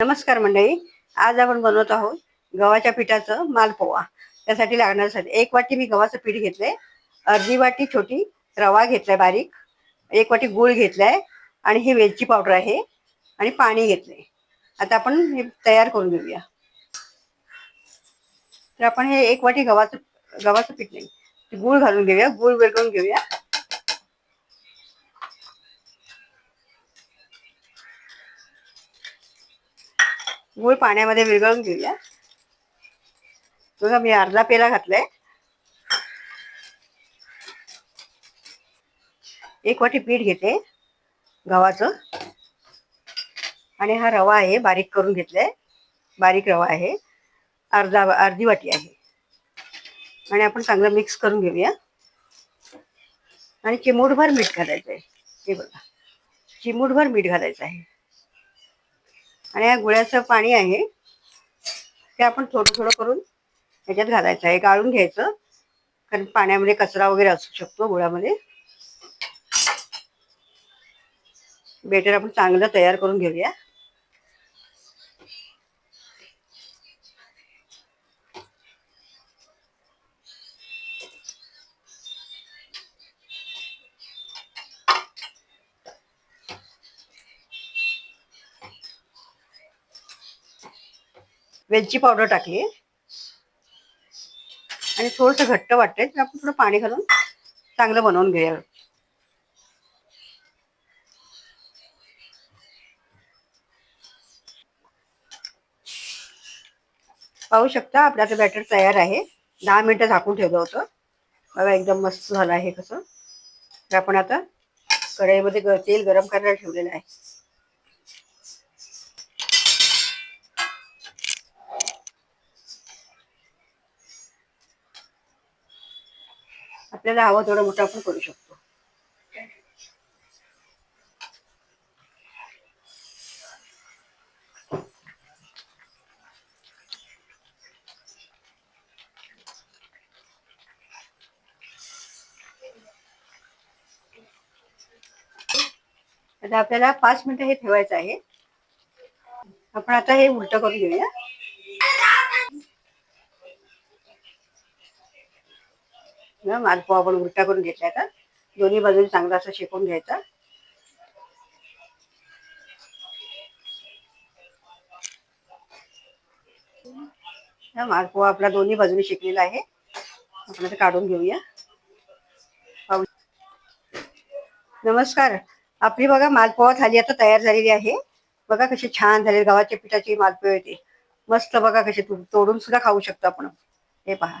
नमस्कार मंडळी. आज आपण बनवत आहोत गव्हाच्या पिठाचं मालपोहा. त्यासाठी लागण्यासाठी एक वाटी मी गव्हाचं पीठ घेतलंय. अर्धी वाटी छोटी रवा घेतलाय बारीक. एक वाटी गूळ घेतलाय आणि ही वेलची पावडर आहे आणि पाणी घेतलंय. आता आपण हे तयार करून घेऊया. तर आपण हे एक वाटी गव्हाचं गव्हाचं पीठ नाही गूळ घालून घेऊया. गूळ विरघळून घेऊया. गूळ पाण्यामध्ये विरघळून घेऊया. बघा मी अर्धा पेला घातलाय. एक वाटी पीठ घेते गव्हाचं. आणि हा रवा आहे बारीक करून घेतलाय. बारीक रवा आहे. अर्धा अर्धी वाटी आहे. आणि आपण चांगलं मिक्स करून घेऊया. आणि चिमूटभर मीठ घालायचं आहे हे बघा चिमूटभर मीठ घालायचं आहे. आणि या गुळ्याचं पाणी आहे ते आपण थोडं थोडं करून याच्यात घालायचं आहे. गाळून घ्यायचं. कारण पाण्यामध्ये कचरा वगैरे असू शकतो गुळामध्ये. बेटर आपण चांगलं तयार करून घेऊया. वेलची पावडर टाकली. आणि थोडस घट्ट वाटतंय तर आपण थोडं पाणी घालून चांगलं बनवून घेऊया. पाहू शकता आपलं आता बॅटर तयार आहे. दहा मिनिटं झाकून ठेवलं होतं. बघा एकदम मस्त झालं आहे कसं. तर आपण आता कढईमध्ये तेल गरम करायला ठेवलेलं आहे. आपल्याला हवं थोडं मोठं आपण करू शकतो. आता आपल्याला पाच मिनिटं हे ठेवायचं आहे. आपण आता हे उलट करून घेऊया. ना मालपोहा आपण उलटा करून घेतला आता दोन्ही बाजूने चांगला असं शेकून घ्यायचा. मालपोहा आपला दोन्ही बाजूने शेकलेला आहे. आपण आता काढून घेऊया. नमस्कार. आपली बघा मालपोहा थाली आता तयार झालेली आहे. बघा कशी छान झाले गव्हाच्या पिठाची मालपोहे येते मस्त बघा कशी तोडून सुद्धा खाऊ शकतो आपण. हे पहा.